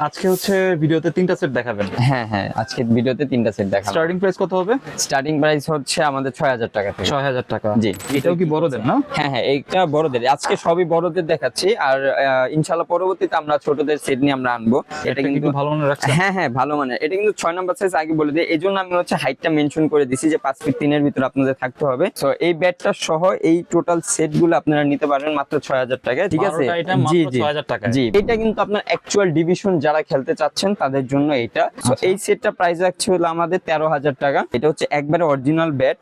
আজকে হচ্ছে ভিডিওতে তিনটা সেট দেখাবেন। হ্যাঁ হ্যাঁ আজকে ভিডিওতে তিনটা সেট দেখাবো। স্টার্টিং প্রাইস কত হবে? স্টার্টিং প্রাইস হচ্ছে আমাদের ছয় হাজার টাকা থেকে। ছয় হাজার টাকা। জি। এটাও কি বড়দের না? হ্যাঁ হ্যাঁ এইটা বড়দের। আজকে সবই বড়দের দেখাচ্ছি। আর আহ, ইনশাল্লাহ পরবর্তীতে আমরা ছোটদের সেট নিয়ে আমরা আনব। এটা কিন্তু ভালো মনে রাখছে হ্যাঁ হ্যাঁ ভালো মানে এটা কিন্তু ছয় নাম্বার সাইজ আগে বলে দিই। এই জন্য আমি হচ্ছে হাইটটা মেনশন করে দিছি যে পাঁচ ফিট তিনের ভিতরে আপনাদের থাকতে হবে। তো এই ব্যাটটা সহ এই টোটাল সেটগুলো আপনারা নিতে পারবেন মাত্র ছয় হাজার টাকায়। ঠিক আছে? জি জি। 6000 টাকায়। জি এটা কিন্তু আপনার অ্যাকচুয়াল ডিভিশন যারা খেলতে চাচ্ছেন তাদের জন্য এটা আচ্ছা। এই সেটটা প্রাইস রাখছে হলো আমাদের তেরো হাজার টাকা। এটা হচ্ছে একবারে অরিজিনাল ব্যাট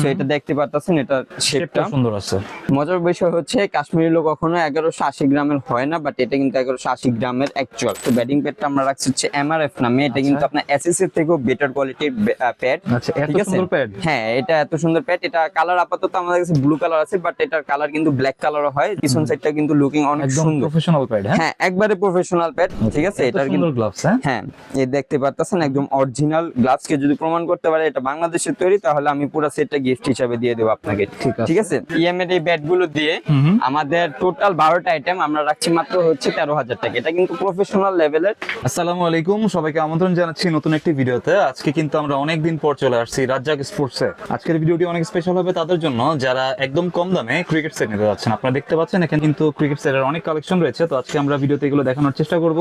তো এটা দেখতে পাচ্ছেন এটা শেপটা সুন্দর আছে। মজার বিষয় হচ্ছে কাশ্মীরি লোক কখনো এগারোশো আশি গ্রামের হয় না বাট এটা কিন্তু এগারোশো আশি গ্রামের অ্যাকচুয়াল তো ব্যাটিং প্যাডটা আমরা রাখছি হচ্ছে এমআরএফ নামে। এটা কিন্তু আপনার এসএস এর থেকেও বেটার কোয়ালিটির প্যাড আচ্ছা ঠিক আছে? সুন্দর প্যাড হ্যাঁ এটা এত সুন্দর প্যাড এটা কালার আপাতত আমাদের কাছে ব্লু কালার আছে বাট এটার কালার কিন্তু ব্ল্যাক কালারও হয়। পিছন সাইডটা কিন্তু লুকিং অনেক সুন্দর। প্রফেশনাল প্যাড হ্যাঁ? একবারে প্রফেশনাল প্যাড ঠিক আছে? এটার কিন্তু গ্লাভস হ্যাঁ? হ্যাঁ এই দেখতে পারতেছেন একদম অরিজিনাল যদি প্রমাণ করতে পারে এটা বাংলাদেশের তৈরি তাহলে আমি পুরো সেটটা গিফট হিসাবে দিয়ে দেবো আপনাকে। ঠিক আছে। ইএম এর এই ব্যাটগুলো দিয়ে। আমাদের টোটাল বারোটা আইটেম আমরা রাখছি মাত্র হচ্ছে তেরো হাজার টাকা। এটা কিন্তু প্রফেশনাল লেভেলের আসসালামু আলাইকুম সবাইকে আমন্ত্রণ জানাচ্ছি নতুন একটি ভিডিওতে। আজকে কিন্তু আমরা অনেক দিন পর চলে আসছি রাজ্জাক স্পোর্টসে আজকের ভিডিওটি অনেক স্পেশাল হবে তাদের জন্য যারা একদম কম দামে ক্রিকেট সেট নিতে যাচ্ছেন। আপনারা দেখতে পাচ্ছেন এখানে কিন্তু ক্রিকেট সেটের অনেক কালেকশন রয়েছে। তো আজকে আমরা ভিডিওতে এগুলো দেখানোর চেষ্টা করব।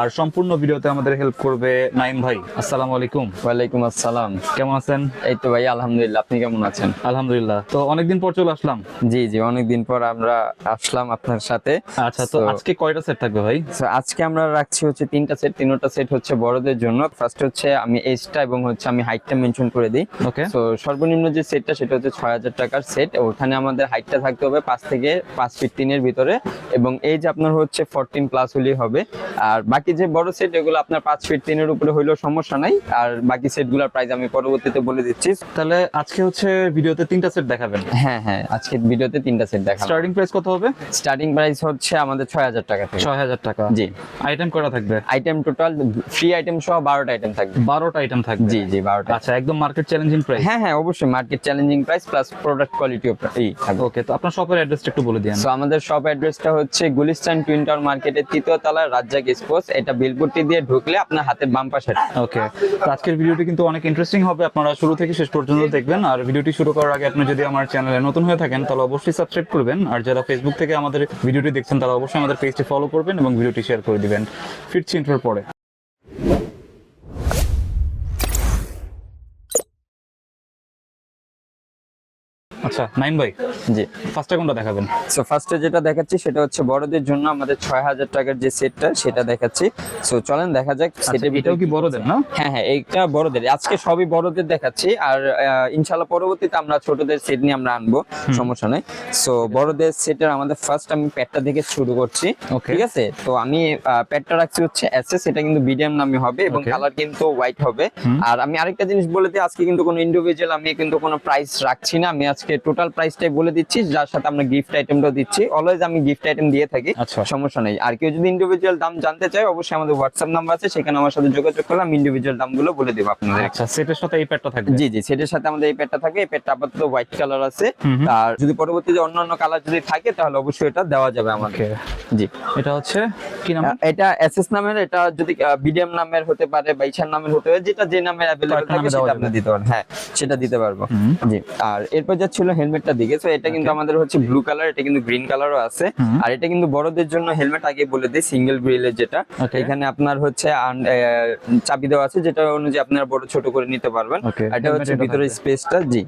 আর সম্পূর্ণ ভিডিওতে আমাদের হেল্প করবে নাইম ভাই। আসসালামু আলাইকুম। ওয়ালাইকুম আসসালাম। কেমন আছেন? এই তো ভাই আলহামদুলিল্লাহ। আপনি কেমন আছেন? আলহামদুলিল্লাহ। তো অনেকদিন পর চলে আসলাম। জি জি অনেকদিন পর আমরা আসলাম আপনার সাথে। আচ্ছা তো আজকে কয়টা সেট থাকবে ভাই? আজকে আমরা রাখছি হচ্ছে তিনটা সেট তিনটা সেট হচ্ছে বড়দের জন্য। ফার্স্ট হচ্ছে আমি এজটা এবং হচ্ছে আমি হাইটটা মেনশন করে দিই। ওকে তো সর্বনিম্ন যে সেটটা সেটা হচ্ছে ছয় হাজার টাকার সেট ওখানে আমাদের হাইটটা থাকতে হবে পাঁচ থেকে পাঁচ ফিট তিনের ভিতরে। এবং এই যে আপনার হচ্ছে ফোরটিন প্লাস হলেই হবে। আর বাকি যে বড় সেট এগুলো আপনার পাঁচ ফিট তিনের উপরে হইলেও সমস্যা নাই। আর বাকি সেটগুলোর প্রাইস আমি পরবর্তীতে বলে দিচ্ছি। তাহলে আজকে হচ্ছে ভিডিওতে তিনটা সেট দেখাবেন। হ্যাঁ হ্যাঁ আজকের ভিডিওতে তিনটা সেট দেখা স্টার্টিং প্রাইস কত হবে? স্টার্টিং প্রাইস হচ্ছে আমাদের ছয় হাজার টাকা থেকে। ছয় হাজার টাকা। জি। আইটেম করা থাকবে? আইটেম টোটাল ফ্রি আইটেম সহ বারোটা আইটেম থাকবে। বারোটা আইটেম থাকবে। জি জি বারোটা। আচ্ছা একদম মার্কেট চ্যালেঞ্জিং প্রাইস হ্যাঁ হ্যাঁ অবশ্যই market challenging price plus product কোয়ালিটিও এই থাকবে। ওকে তো আপনার শপের অ্যাড্রেসটা একটু বলে দিন সো আমাদের শপ অ্যাড্রেসটা হচ্ছে গুলিস্তান টুইন টাওয়ার মার্কেটের তৃতীয় তলায় রাজ্জাক স্পোর্টস এটা বিলপুরটি দিয়ে ঢুকলে আপনার হাতের বাম পাশে। ওকে আজকের ভিডিওটি কিন্তু অনেক ইন্টারেস্টিং হবে। আপনারা শুরু থেকে শেষ পর্যন্ত দেখবেন। আর ভিডিওটি শুরু করার আগে আপনি যদি আমার চ্যানেলে নতুন হয়ে থাকেন, তাহলে অবশ্যই সাবস্ক্রাইব করবেন। আর যারা ফেসবুক থেকে আমাদের ভিডিওটি দেখছেন, তারা অবশ্যই আমাদের পেজটি ফলো করবেন এবং ভিডিওটি শেয়ার করে দিবেন। ফিরছি ইন্টার পরে। আচ্ছা নাইন ভাই জি। ফার্স্টটা কোনটা দেখাবেন? সো ফার্স্টে যেটা দেখাচ্ছি সেটা হচ্ছে বড়দের জন্য আমাদের ছয় হাজার টাকার যে সেটটা সেটা দেখাচ্ছি। সো চলেন দেখা যাক আচ্ছা, সেটের ভিতরে কি বড়দের না? হ্যাঁ হ্যাঁ এইটা বড়দের। আজকে সবই বড়দের দেখাচ্ছি আর পরবর্তীতে আমরা ছোটদের সেট নিয়ে আমরা আনব সমস্যা নেই। সো বড়দের সেটের আমাদের ফার্স্ট আমি প্যাডটা থেকে শুরু করছি ঠিক আছে? তো আমি প্যাডটা রাখছি হচ্ছে এসএস এটা কিন্তু মিডিয়াম নামে হবে এবং কালার কিন্তু হোয়াইট হবে। আর আমি আরেকটা জিনিস বলে দিই আজকে কিন্তু কোনো ইন্ডিভিজুয়াল আমি কিন্তু কোনো প্রাইস রাখছি না। আমি আজকে টোটাল প্রাইসটাই বলে দিচ্ছি যার সাথে আমরা গিফট আইটেমটাও দিচ্ছি। অলওয়েজ আমি গিফট আইটেম দিয়ে থাকি আচ্ছা। সমস্যা নেই। আর কেউ যদি ইন্ডিভিজুয়াল দাম জানতে চায় অবশ্যই আমাদের হোয়াটসঅ্যাপ নাম্বার আছে সেখানে আমার সাথে যোগাযোগ করলে আমি ইন্ডিভিজুয়াল দামগুলো বলে দেবো আপনাদের। আচ্ছা সেটের সাথে এই প্যাডটা থাকবে? জি জি সেটার সাথে আমাদের এই প্যাডটা থাকে। এই প্যাডটা আপাতত হোয়াইট কালার আছে। আর যদি পরবর্তীতে অন্য অন্য কালার যদি থাকে তাহলে অবশ্যই এটা দেওয়া যাবে আমাকে জি। এটা হচ্ছে কি নাম? এটা এসএস নামের এটা যদি বিডিএম নামের হতে পারে বা ইছার নামের হতে পারে যেটা যে নামে অ্যাভেলেবল থাকে সেটা আপনি দিতে পারেন হ্যাঁ সেটা দিতে পারব। জি। আর এরপর যা ছিল হেলমেটটা দিকে। তো এটা কিন্তু আমাদের হচ্ছে ব্লু কালার এটা কিন্তু গ্রিন কালারও আছে। আর এটা কিন্তু বড়দের জন্য হেলমেট আগে বলে দিই সিঙ্গেল গ্রিলের যেটা। এখানে আপনার হচ্ছে চাবি দেওয়া আছে যেটা অনুযায়ী আপনারা বড় ছোট করে নিতে পারবেন। এটা হচ্ছে ভিতরে স্পেসটা জি।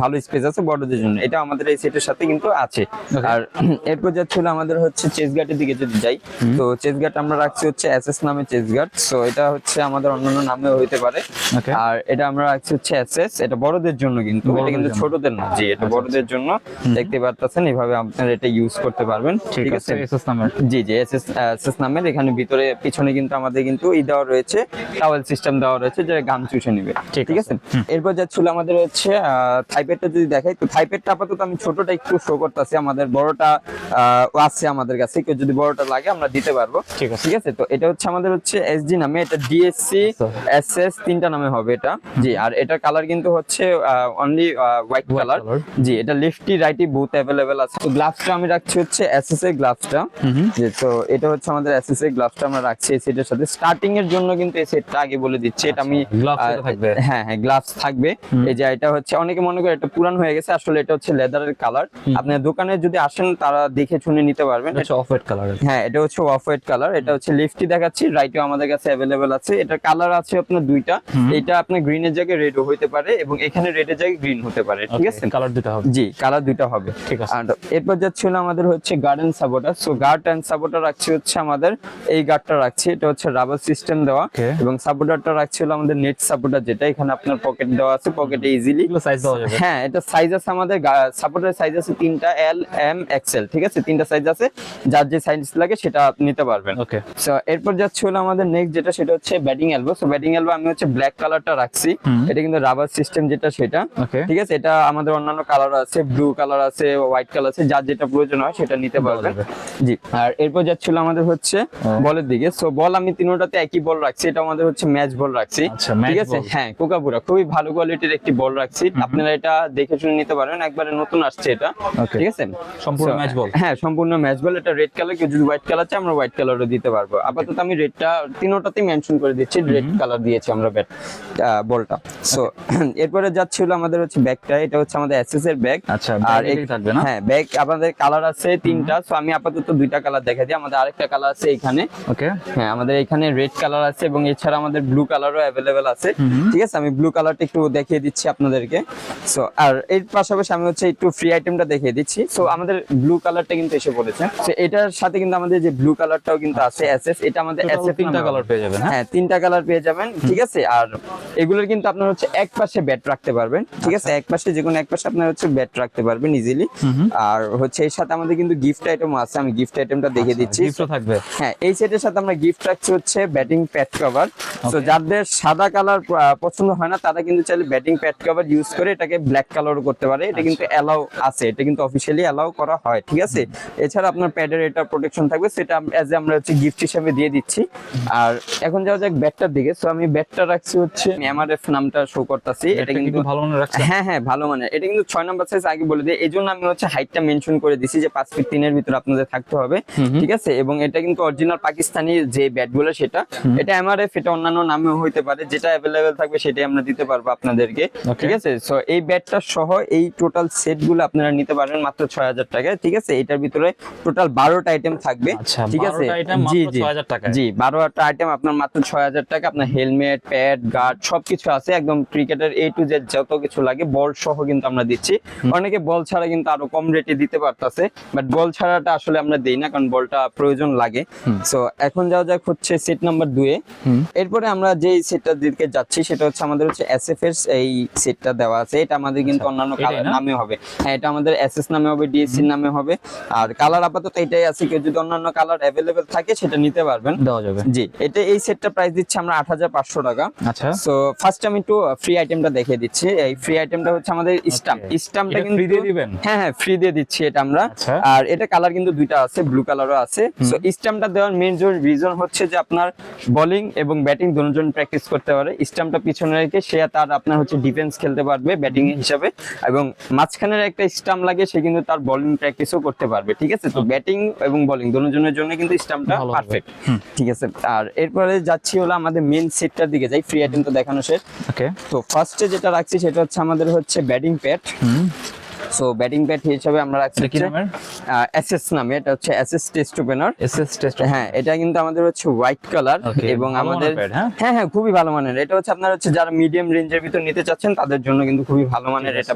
ভালো স্পেস আছে বড়দের জন্য। এটা আমাদের এই সেটের সাথে কিন্তু আছে। আর এরপর যা ছিল আমাদের হচ্ছে চেস গার্ডের দিকে যদি যাই তো চেস গার্ড আমরা রাখছি হচ্ছে এসএস নামে চেস গার্ড সো এটা হচ্ছে আমাদের অন্যান্য নামেও হইতে পারে। আর এটা আমরা রাখছি হচ্ছে এসএস এটা বড়দের জন্য কিন্তু। এটা কিন্তু ছোটদের না জি। এটা আচ্ছা, বড়দের জন্য দেখতে এইভাবে আপনারা এটা ইউজ করতে পারবেন ঠিক আছে এসএস নামের জি জি এসএস এসএস নামের এখানে ভিতরে পিছনে কিন্তু আমাদের কিন্তু ই দেওয়া রয়েছে টাওয়েল সিস্টেম দেওয়া রয়েছে যে গাম চুষে নিবে ঠিক আছে। এরপর যা ছিল আমাদের হচ্ছে থাইপেডটা যদি দেখাই তো থাইপেডটা আপাতত আমি ছোটটা একটু শো করতেছি আমাদের বড়টা আহ, আছে আমাদের কাছে কেউ যদি বড়টা লাগে আমরা দিতে পারব ঠিক আছে। ঠিক আছে? তো এটা হচ্ছে আমাদের হচ্ছে এসডি নামে এটা ডিএসসি এসএস তিনটা নামে হবে এটা। জি আর এটার কালার কিন্তু হচ্ছে অনলি হোয়াইট কালার জি এটা লেফটি রাইটি বুথ অ্যাভেলেবেল আছে। তো গ্লাভসটা আমি রাখছি হচ্ছে এসএস এর গ্লাভসটা যে তো এটা হচ্ছে আমাদের এসএস এর গ্লাভসটা আমরা রাখছি এই সেটের সাথে। স্টার্টিং এর জন্য কিন্তু এই সেটটা আগে বলে দিচ্ছি এটা আমি gloves থাকবে? হ্যাঁ হ্যাঁ গ্লাভস থাকবে। এই যে এটা হচ্ছে অনেকে মনে করে এটা পুরান হয়ে গেছে আসলে এটা হচ্ছে লেদারের কালার আপনার দোকানে যদি আসেন তারা দেখে শুনে নিতে পারবেন। এটা অফ হোয়াইট কালার হ্যাঁ এটা হচ্ছে অফ হোয়াইট কালার এটা হচ্ছে লিফটি দেখাচ্ছি রাইটও আমাদের কাছে অ্যাভেলেবেল আছে। এটা কালার আছে আপনার দুইটা। এটা আপনার গ্রিনের জায়গায় রেডও হইতে পারে এবং এখানে রেডের জায়গায় গ্রিন হতে পারে ঠিক আছে? কালার দুটো হবে। জি কালার দুইটা হবে। ঠিক আছে। আর এরপর যাচ্ছিল আমাদের হচ্ছে guard and supporter so guard and supporter রাখছি হচ্ছে আমাদের এই গার্ডটা রাখছি। এটা হচ্ছে রাবার সিস্টেম দেওয়া। এবং সাপোর্টারটা রাখছি হলো আমাদের নেট সাপোর্টার যেটা এখানে আপনার পকেট দেওয়া আছে পকেটে ইজিলি সাইজ দেওয়া যাবে। হ্যাঁ এটা সাইজ আছে আমাদের সাপোর্টের সাইজ আছে তিনটা এল এম এক্সেল ঠিক আছে? তিনটা সাইজ আছে। যার যে সাইজ লাগে সেটা নিতে পারবেন। ওকে সো এরপর যাচ্ছে হলো আমাদের নেক্সট যেটা সেটা হচ্ছে batting elbow so batting elbow আমি হচ্ছে ব্ল্যাক কালারটা রাখছি। এটা কিন্তু রাবার সিস্টেম যেটা সেটা। ঠিক আছে? এটা আমাদের অন্যান্য কালার আছে ব্লু কালার আছে হোয়াইট কালার আছে যার যেটা প্রয়োজন হয় সেটা নিতে পারবেন। জি আর এরপর যাচ্ছিল আমাদের হচ্ছে বলের দিকে। সো বল আমি তিনোটাতে একই বল রাখছি এটা আমাদের হচ্ছে ম্যাচ বল রাখছি। আচ্ছা, ঠিক আছে? হ্যাঁ কোকাপুরা। খুবই ভালো কোয়ালিটির একটি বল রাখছি। আপনারা এটা দেখে শুনে নিতে পারবেন একবারে নতুন আসছে এটা। ঠিক আছে? সম্পূর্ণ match ball? হ্যাঁ সম্পূর্ণ ম্যাচ বল। এটা রেড কালার কেউ যদি হোয়াইট কালার চাই আমরা হোয়াইট কালারও দিতে পারব। আপাতত আমি রেডটা তিনোটাতেই মেনশন করে দিচ্ছি রেড কালার দিয়েছি আমরা ব্যাট বলটা। সো এরপরে যাচ্ছে হলো আমাদের হচ্ছে ব্যাগটা এটা হচ্ছে আমাদের এর ব্যাগ আচ্ছা, আর থাকবে না? হ্যাঁ ব্যাগ আমাদের কালার আছে তিনটা সো আমি আপাতত দুইটা কালার দেখাই দিই। আমাদের আরেকটা কালার আছে এখানে। ওকে। হ্যাঁ আমাদের এখানে রেড কালার আছে এবং এছাড়া আমাদের ব্লু কালারও অ্যাভেলেবেল আছে। ঠিক আছে? আমি ব্লু কালারটা একটু দেখিয়ে দিচ্ছি আপনাদেরকে। সো আর এর পাশাপাশি আমি হচ্ছে একটু ফ্রি আইটেমটা দেখিয়ে দিচ্ছি। সো আমাদের ব্লু কালারটা কিন্তু এসে পড়েছে। তো এটার সাথে কিন্তু আমাদের যে ব্লু কালারটাও কিন্তু আছে এসএস এটা আমাদের এসএস তিনটা colour পেয়ে যাবেন, হ্যাঁ? হ্যাঁ তিনটা কালার পেয়ে যাবেন ঠিক আছে? আর এগুলোর কিন্তু আপনার হচ্ছে এক পাশে ব্যাট রাখতে পারবেন ঠিক আচ্ছা। আছে? এক পাশে যে কোনো এক পাশে আপনার হচ্ছে ব্যাট রাখতে পারবেন ইজিলি আর হচ্ছে এর সাথে আমাদের কিন্তু গিফট আইটেম আছে আমি গিফট আইটেমটা দেখিয়ে দিচ্ছি। গিফটও থাকবে। হ্যাঁ এই সেটের সাথে আমরা গিফট রাখছি হচ্ছে ব্যাটিং প্যাড কভার তো যাদের সাদা কালার পছন্দ হয় না তারা কিন্তু চাইলে ব্যাটিং প্যাড কভার ইউজ করে এটাকে ব্ল্যাক কালারও করতে পারে। এটা কিন্তু অ্যালাউ আছে এটা কিন্তু অফিসিয়ালি অ্যালাউ করা হয় ঠিক আছে? এছাড়া আপনার প্যাডের এটা প্রোটেকশন থাকবে সেটা অ্যাজ আমরা হচ্ছে গিফট হিসেবে দিয়ে দিচ্ছি। আর এখন যাওয়া যাক ব্যাটটার দিকে। সো আমি ব্যাটটা রাখছি হচ্ছে এমআরএফ নামটা শো করতেছি। এটা কিন্তু ভালো মনে রাখছে হ্যাঁ হ্যাঁ ভালো মানে এটা কিন্তু ছয় নাম্বার সাইজ আগে বলে দিই এই জন্য আমি হচ্ছে হাইটটা মেনশন করে দিছি যে পাঁচ ফিট তিনের ভিতরে আপনাদের থাকতে হবে ঠিক আছে? এবং এটা কিন্তু অরিজিনাল পাকিস্তানি যে ব্যাটগুলো সেটা এটা এমআরএফ এটা অন্যান্য নামেও হইতে পারে যেটা অ্যাভেলেবেল থাকবে সেটাই আমরা দিতে পারব আপনাদেরকে ঠিক আছে? সো এই ব্যাটটা সহ এই টোটাল সেটগুলো আপনারা নিতে পারবেন মাত্র ছয় হাজার টাকায় ঠিক আছে? এটার ভিতরে টোটাল বারোটা আইটেম থাকবে আচ্ছা, ঠিক আছে? 12টা item জি জি। জি বারোটা আইটেম আপনার মাত্র ছয় হাজার টাকা আপনার হেলমেট প্যাড গার্ড সবকিছু আছে একদম ক্রিকেটের এ টু জেড যত কিছু লাগে বল সহ কিন্তু আমরা দিচ্ছি। অনেকে বল ছাড়া কিন্তু আরও কম রেটে দিতে পারতাছে বাট বল ছাড়াটা আসলে আমরা দেই না কারণ বলটা প্রয়োজন লাগে। সো এখন যাওয়া যাক হচ্ছে সেট নাম্বার দুয়ে এরপরে আমরা যে সেটটার দিকে যাচ্ছি সেটা হচ্ছে আমাদের হচ্ছে এসএফ এর এই সেটটা দেওয়া আছে। এটা আমাদের কিন্তু অন্যান্য কালার নামে হবে। হ্যাঁ এটা আমাদের এসএস নামে হবে ডিএসসি নামে হবে। আর কালার আপাতত এটাই আছে কেউ যদি অন্যান্য কালার অ্যাভেলেবেল থাকে সেটা নিতে পারবেন। দেওয়া যাবে। জি এটা এই সেটটা প্রাইস দিচ্ছে আমরা আট হাজার পাঁচশো টাকা। আচ্ছা। সো ফার্স্ট আমি একটু ফ্রি আইটেমটা দেখিয়ে দিচ্ছি। এই ফ্রি আইটেমটা হচ্ছে আমাদের স্টাম্প স্টাম্পটা এটা কিন্তু free দিয়ে দিবেন? হ্যাঁ হ্যাঁ ফ্রি দিয়ে দিচ্ছি এটা আমরা। আচ্ছা। আর এটা কালার কিন্তু দুইটা আছে ব্লু কালারও আছে। সো স্টাম্পটা দেওয়ার মেইন রিজন হচ্ছে যে আপনার বোলিং এবং ব্যাটিং দুজন প্র্যাকটিস করতে পারে। স্টাম্পটা পিছনে রেখে সে তার আপনার হচ্ছে ডিফেন্স খেলতে পারবে ব্যাটিং হিসাবে। এবং মাঝখানের একটা স্টাম্প লাগে সে কিন্তু তার বোলিং প্র্যাকটিসও করতে পারবে ঠিক আছে? তো ব্যাটিং এবং বোলিং দুজনের জন্য কিন্তু হবে। পারফেক্ট ঠিক আছে? আর এরপরে যাচ্ছি হলো আমাদের মেন সেটটার দিকে যাই ফ্রি আইটেম তো দেখানো শেষ। ওকে তো ফার্স্টে যেটা রাখছি সেটা হচ্ছে আমাদের হচ্ছে batting pad Hmm. So batting pad হিসেবে আমরা রাখছি কি নামের? এসএস নামে এটা হচ্ছে SS test opener SS test হ্যাঁ এটা কিন্তু আমাদের হচ্ছে হোয়াইট কালার এবং আমাদের হ্যাঁ? হ্যাঁ হ্যাঁ খুবই ভালো মানের। এটা হচ্ছে আপনার হচ্ছে যারা মিডিয়াম রেঞ্জের ভিতর নিতে চাচ্ছেন তাদের জন্য কিন্তু খুবই ভালো মানের এটা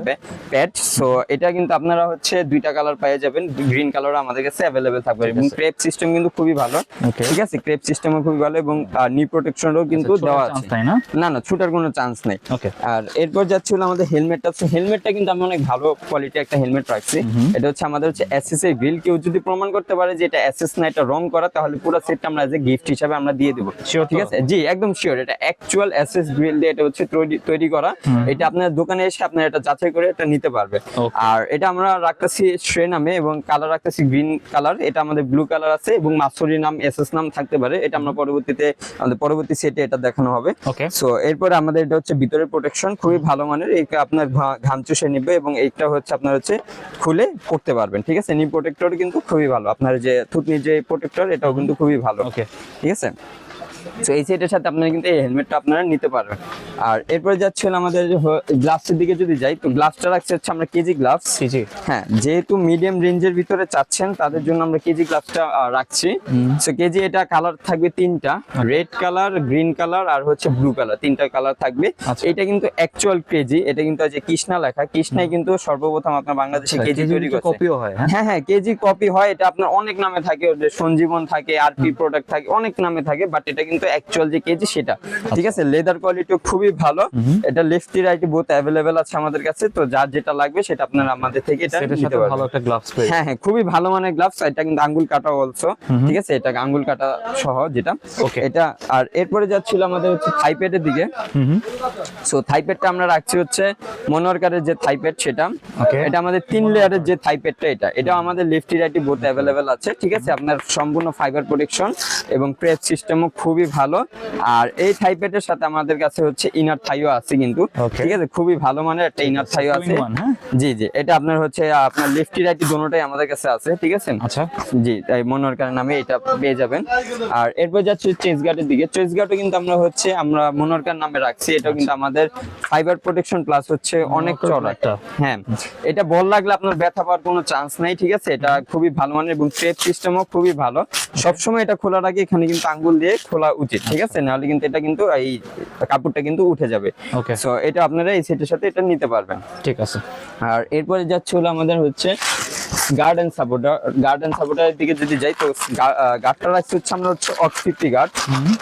প্যাড সো এটা কিন্তু আপনারা হচ্ছে দুইটা কালার পেয়ে যাবেন। গ্রিন কালার আমাদের কাছে অ্যাভেলেবেল থাকবে। এবং ক্রেপ সিস্টেম কিন্তু খুবই ভালো। ঠিক আছে? ক্রেপ সিস্টেমও খুবই ভালো এবং নি প্রোটেকশনও কিন্তু দেওয়া আছে। না? না ছুটার কোনো চান্স নেই। আর এরপর যাচ্ছিল আমাদের হেলমেটটা হেলমেটটা কিন্তু আমি অনেক ভালো কোয়ালিটি একটা হেলমেট রাখছি। এটা হচ্ছে আমাদের হচ্ছে এসএস এর গ্রিল কেউ যদি প্রমাণ করতে পারে যে এটা এসএস না এটা রং করা তাহলে পুরো সেটটা আমরা এ গিফট হিসাবে আমরা দিয়ে দেবো। Sure ঠিক আছে? জি একদম শিওর এটা অ্যাকচুয়াল এসএস গ্রিল দিয়ে এটা হচ্ছে তৈরি করা। এটা আপনার দোকানে এসে আপনার এটা যাচাই করে এটা নিতে পারবে। আর এটা আমরা রাখতেছি শ্রে নামে এবং কালার রাখতেছি গ্রিন কালার এটা আমাদের ব্লু কালার আছে এবং মাসুরি নাম এসএস নাম থাকতে পারে। এটা আমরা পরবর্তীতে আমাদের পরবর্তী সেটে এটা দেখানো হবে। সো এরপরে আমাদের এটা হচ্ছে ভিতরের প্রোটেকশন খুবই ভালো মানের। এটা আপনার ঘাম চুষে নিবে এবং এইটা হচ্ছে হচ্ছে আপনার হচ্ছে খুলে করতে পারবেন ঠিক আছে? নি প্রোটেক্টর কিন্তু খুবই ভালো। আপনার যে থুতনির যে প্রোটেক্টর এটাও কিন্তু খুবই ভালো। ওকে ঠিক আছে? তো এই সেটের সাথে আপনারা কিন্তু এই হেলমেটটা আপনারা নিতে পারবেন। আর এরপরে যাচ্ছে আমাদের গ্লাভসের দিকে যদি যাই তো গ্লাভসটা রাখছে হচ্ছে আমরা কেজি গ্লাভস জি জি। হ্যাঁ যেহেতু মিডিয়াম রেঞ্জের ভিতরে চাচ্ছেন তাদের জন্য আমরা কেজি গ্লাভসটা রাখছি। সো কেজি এটা কালার থাকবে তিনটা। রেড কালার গ্রিন কালার আর হচ্ছে ব্লু কালার তিনটা কালার থাকবে। আচ্ছা। এটা কিন্তু অ্যাকচুয়াল কেজি এটা কিন্তু যে কৃষ্ণা লেখা। কৃষ্ণাই কিন্তু সর্বপ্রথম আপনার বাংলাদেশে কেজি তৈরি করছে। কপিও হয় হ্যাঁ? হ্যাঁ হ্যাঁ কেজি কপি হয়। এটা আপনার অনেক নামে থাকে সঞ্জীবন থাকে আরপি প্রোডাক্ট থাকে অনেক নামে থাকে বাট এটা কিন্তু অ্যাকচুয়াল যে কেজি সেটা। ঠিক আছে? লেদার কোয়ালিটিও খুবই ভালো। এটা লেফটি রাইটি বোথ অ্যাভেলেবেল আছে আমাদের কাছে। তো যার যেটা লাগবে সেটা আপনারা আমাদের থেকে এটা নিতে পারবেন। ভালো একটা গ্লাভস হ্যাঁ হ্যাঁ খুবই ভালো মানের গ্লাভস এটা কিন্তু আঙ্গুল কাটা অলসো ঠিক আছে? এটা আঙ্গুল কাটা সহ যেটা. এটা আর এরপরে যাচ্ছিল আমাদের হচ্ছে থাইপ্যাডের দিকে। সো থাইপ্যাডটা আমরা রাখছি হচ্ছে মনোয়ারকারের যে থাইপ্যাড সেটা. এটা আমাদের তিন লেয়ারের যে থাইপ্যাডটা এটা। এটা আমাদের লেফটি রাইটি বোথ অ্যাভেলেবেল আছে। ঠিক আছে? আপনার সম্পূর্ণ ফাইবার প্রোটেকশন এবং প্রেস সিস্টেমও খুবই ভালো। আর এই থাইপ্যাডের সাথে আমাদের কাছে হচ্ছে ইনার থাইও আছে কিন্তু। ঠিক আছে? খুবই ভালো মানের একটা ইনার থাইও আছে। হ্যাঁ? জি জি। এটা আপনার হচ্ছে আপনার লেফটি রাইটি দোনোটাই আমাদের কাছে আছে ঠিক আছে? আচ্ছা। জি তাই মনোয়ারকার নামে এটা পেয়ে যাবেন। আর এরপর যাচ্ছে চেস গার্ডের দিকে। চেস গার্ডও কিন্তু আমরা হচ্ছে আমরা মনোয়ারকার নামে রাখছি। এটা কিন্তু আমাদের ফাইবার প্রোটেকশন প্লাস হচ্ছে অনেক চড়া একটা। হ্যাঁ। এটা বল লাগলে আপনার ব্যথা পাওয়ার কোনো চান্স নাই ঠিক আছে? এটা খুবই ভালো মানের এবং ট্রেপ সিস্টেমও খুবই ভালো। সবসময় এটা খোলার আগে এখানে কিন্তু আঙ্গুল দিয়ে খোলা উচিত ঠিক আছে? নাহলে কিন্তু এটা কিন্তু এই কাপড়টা কিন্তু উঠে যাবে। ওকে সো এটা আপনারা এই সেটের সাথে এটা নিতে পারবেন। ঠিক আছে। আর এরপরে যাচ্ছে হলো আমাদের হচ্ছে গার্ডেন সাপোর্টার গার্ডেন সাপোর্টারের দিকে যদি যাই তো গার্ডটা রাখছি হচ্ছে আমরা হচ্ছে অক্স ফিফটি গার্ড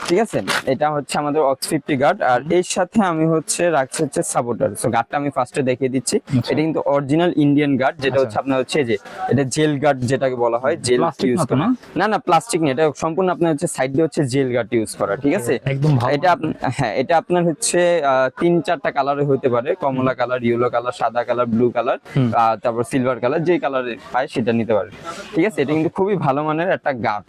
ঠিক আছে? এটা হচ্ছে আমাদের অক্স ফিফটি গার্ড আর এর সাথে আমি হচ্ছে রাখছি হচ্ছে সাপোর্টার সো গার্ডটা আমি ফার্স্টে দেখিয়ে দিচ্ছি। আচ্ছা। এটা কিন্তু অরিজিনাল ইন্ডিয়ান গার্ড যেটা আচ্ছা। হচ্ছে আপনার হচ্ছে যে এটা জেল গার্ড যেটাকে বলা হয় জেল ইউজ না করা। না? না প্লাস্টিক না এটা সম্পূর্ণ আপনার হচ্ছে সাইড দিয়ে হচ্ছে জেল গার্ড ইউজ করা ঠিক আছে? একদম এটা হ্যাঁ এটা আপনার হচ্ছে তিন চারটা কালারে হতে পারে। কমলা কালার ইয়েলো কালার সাদা কালার ব্লু কালার তারপর সিলভার কালার যে কালারের পায় সেটা নিতে পারবে। ঠিক আছে? এটা কিন্তু খুবই ভালো মানের একটা গাঠ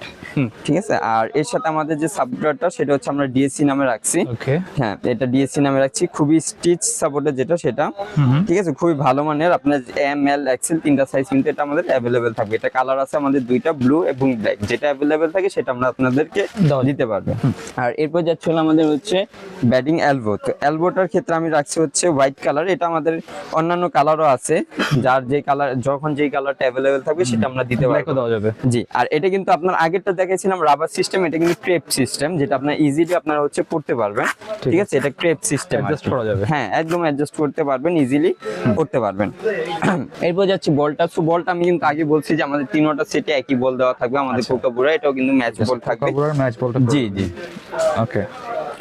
ঠিক আছে? আর এর সাথে আমাদের যে সাপোর্টারটা সেটা হচ্ছে আমরা ডিএসসি নামে রাখছি। ওকে হ্যাঁ এটা ডিএসসি নামে রাখছি। খুবই স্টিচ সাপোর্টার যেটা সেটা। ঠিক আছে? খুবই ভালো মানের। আপনার এম এল এক্সেল তিনটা সাইজ কিন্তু এটা আমাদের অ্যাভেলেবেল থাকবে। এটা কালার আছে আমাদের দুইটা ব্লু এবং ব্ল্যাক যেটা অ্যাভেলেবেল থাকে সেটা আমরা আপনাদেরকে দিতে পারব। আর এরপর যাচ্ছে হলো আমাদের হচ্ছে ব্যাটিং এলবো তো এলবোটার ক্ষেত্রে আমি রাখছি হচ্ছে হোয়াইট কালার এটা আমাদের অন্যান্য কালারও আছে। যার যে কালার যখন যেই অ্যাভেলেবেল থাকবে সেটা আমরা দিতে পারব। দেওয়া যাবে। জি আর এটা কিন্তু আপনার আগেরটা দেখেছিলাম রাবার সিস্টেম এটা কিন্তু ক্রেপ সিস্টেম যেটা আপনার ইজিলি আপনারা হচ্ছে পড়তে পারবেন। ঠিক আছে। এটা ক্রেপ সিস্টেম অ্যাডজাস্ট করা যাবে। হ্যাঁ একদম অ্যাডজাস্ট করতে পারবেন ইজিলি করতে পারবেন। এরপর যাচ্ছে বলটা। সো বলটা আমি কিন্তু আগে বলছি যে আমাদের তিনটা সেটে একই বল দেওয়া থাকবে আমাদের আচ্ছা। কোকাপুরা এটাও কিন্তু ম্যাচ বল থাকবে। ম্যাচ বলটা জি জি। ওকে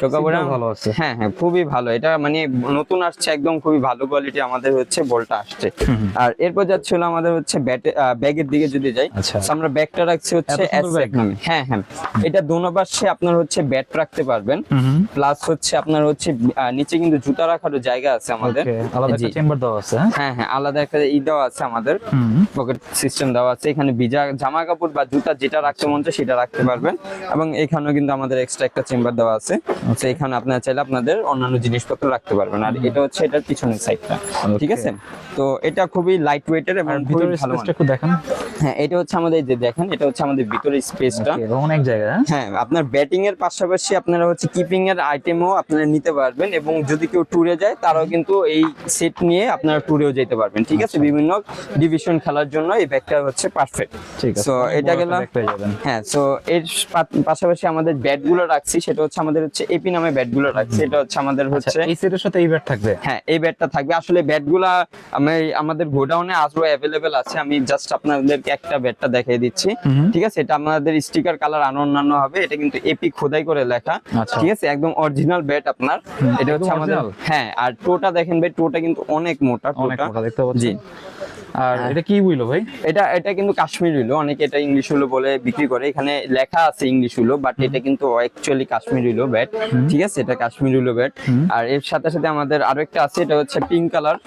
টোকাপুরা ভালো আছে। হ্যাঁ হ্যাঁ খুবই ভালো। এটা মানে নতুন আসছে একদম খুবই ভালো কোয়ালিটি আমাদের হচ্ছে বলটা আসছে। আর এরপর যাচ্ছে হলো আমাদের হচ্ছে ব্যাগের দিকে যদি যাই আচ্ছা। আমরা ব্যাগটা রাখছি হচ্ছে। হ্যাঁ হ্যাঁ। এটা দোনো পাশে আপনার হচ্ছে ব্যাট রাখতে পারবেন। প্লাস হচ্ছে আপনার হচ্ছে নিচে কিন্তু জুতা রাখারও জায়গা আছে আমাদের। আলাদা একটা চেম্বার দেওয়া আছে হ্যাঁ? হ্যাঁ হ্যাঁ আলাদা একটা ই দেওয়া আছে আমাদের। পকেট সিস্টেম দেওয়া আছে। এখানে ভিজা জামা কাপড় বা জুতা যেটা রাখতে মন চায় সেটা রাখতে পারবেন। এবং এখানেও কিন্তু আমাদের এক্সট্রা একটা চেম্বার দেওয়া আছে। তো এখানে আপনারা চাইলে আপনাদের অন্যান্য জিনিসপত্র রাখতে পারবেন। আর এটা হচ্ছে এটার পিছনের সাইডটা ঠিক আছে? তো এটা খুবই লাইট ওয়েটের এবং আর খুবই ভিতরে ভালো স্পেসটা একটু দেখান। হ্যাঁ এটা হচ্ছে আমাদের এই যে দেখেন এটা হচ্ছে আমাদের ভিতরের স্পেসটা অনেক জায়গা হ্যাঁ? হ্যাঁ আপনার ব্যাটিং এর পাশাপাশি আপনারা হচ্ছে কিপিং এর আইটেমও আপনারা নিতে পারবেন এবং যদি কেউ ট্যুরে যায় তারাও কিন্তু এই সেট নিয়ে আপনারা ট্যুরেও যেতে পারবেন। ঠিক আছে? বিভিন্ন ডিভিশন খেলার জন্য এই ব্যাগটা হচ্ছে পারফেক্ট ঠিক আছে। অনেক এটা গেল- হ্যাঁ সো এর পাশাপাশি আমাদের ব্যাটগুলো রাখছি। সেটা হচ্ছে আমাদের হচ্ছে এপি নামে ব্যাটগুলো রাখছি এটা হচ্ছে আমাদের আচ্ছা হচ্ছে এই সেটের সাথে এই ব্যাট থাকবে? হ্যাঁ এই ব্যাটটা থাকবে। আসলে ব্যাটগুলা আমি আমাদের গোডাউনে আজও অ্যাভেলেবেল আছে আমি জাস্ট আপনাদেরকে একটা ব্যাটটা দেখিয়ে দিচ্ছি। ঠিক আছে? এটা আমাদের স্টিকার কালার আনো অন্যান্য হবে এটা কিন্তু এপি খোদাই করে লেখা। আচ্ছা। ঠিক আছে? একদম অরিজিনাল ব্যাট আপনার। এটা হচ্ছে আমাদের হ্যাঁ আর টোটা দেখেন ভাই টোটা কিন্তু অনেক মোটা অনেক টোটা মোটা দেখতে পাচ্ছি জি। আর এটা কি বুঝলো ভাই? এটা এটা কিন্তু কাশ্মীর উলো অনেকে এটা ইংলিশ উলো বলে বিক্রি করে। এখানে লেখা আছে ইংলিশ উলো বাট এটা কিন্তু অ্যাকচুয়ালি কাশ্মীর উলো ব্যাট ঠিক আছে? এটা কাশ্মীর উলো ব্যাট আর এর সাথে সাথে আমাদের আরও একটা আছে এটা হচ্ছে পিঙ্ক কালার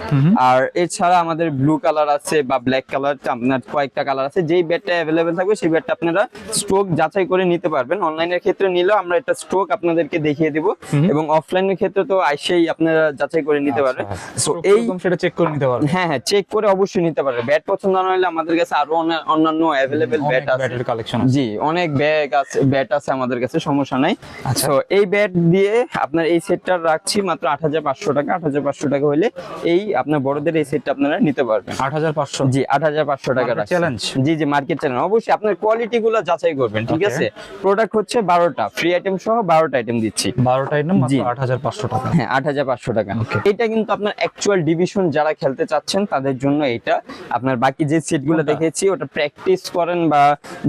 আর এছাড়া আমাদের ব্লু কালার আছে বা ব্ল্যাক কালার আপনার কয়েকটা কালার আছে। যেই ব্যাটটা অ্যাভেলেবেল থাকবে সেই ব্যাটটা আপনারা স্ট্রোক যাচাই করে নিতে পারবেন। অনলাইনের ক্ষেত্রে নিলেও আমরা এটা স্ট্রোক আপনাদেরকে দেখিয়ে দিব। এবং অফলাইনের ক্ষেত্রে তো আইসেই আপনারা যাচাই করে নিতে পারবেন। সো এই সেটা চেক করে নিতে পারবে হ্যাঁ হ্যাঁ চেক করে অবশ্যই নিতে পারবে। ব্যাট পছন্দ না হলে আমাদের কাছে আরও অন্যান্য অ্যাভেলেবেল ব্যাট আছে। ব্যাটারি কালেকশন জি অনেক ব্যাগ আছে ব্যাট আছে আমাদের কাছে সমস্যা নাই। আচ্ছা। তো এই ব্যাট দিয়ে আপনার এই সেটটা রাখছি মাত্র আট হাজার পাঁচশো টাকা। আট হাজার পাঁচশো টাকা হলে এই আপনার বড়দের এই সেটটা আপনারা নিতে পারবেন। আট হাজার পাঁচশো। জি আট হাজার পাঁচশো টাকা Market রাখছি। challenge? জি জি মার্কেট চ্যালেঞ্জ অবশ্যই আপনার কোয়ালিটি গুলো যাচাই করবেন ঠিক আছে? প্রোডাক্ট হচ্ছে বারোটা ফ্রি আইটেম সহ বারোটা আইটেম দিচ্ছি। বারোটা আইটেম জি। আট হাজার পাঁচশো টাকা। হ্যাঁ আট হাজার পাঁচশো টাকা। Okay. এটা কিন্তু আপনার অ্যাকচুয়াল ডিভিশন যারা খেলতে চাচ্ছেন তাদের জন্য এটা আপনার বাকি যে সিটগুলো? দেখেছি ওটা প্র্যাকটিস করেন বা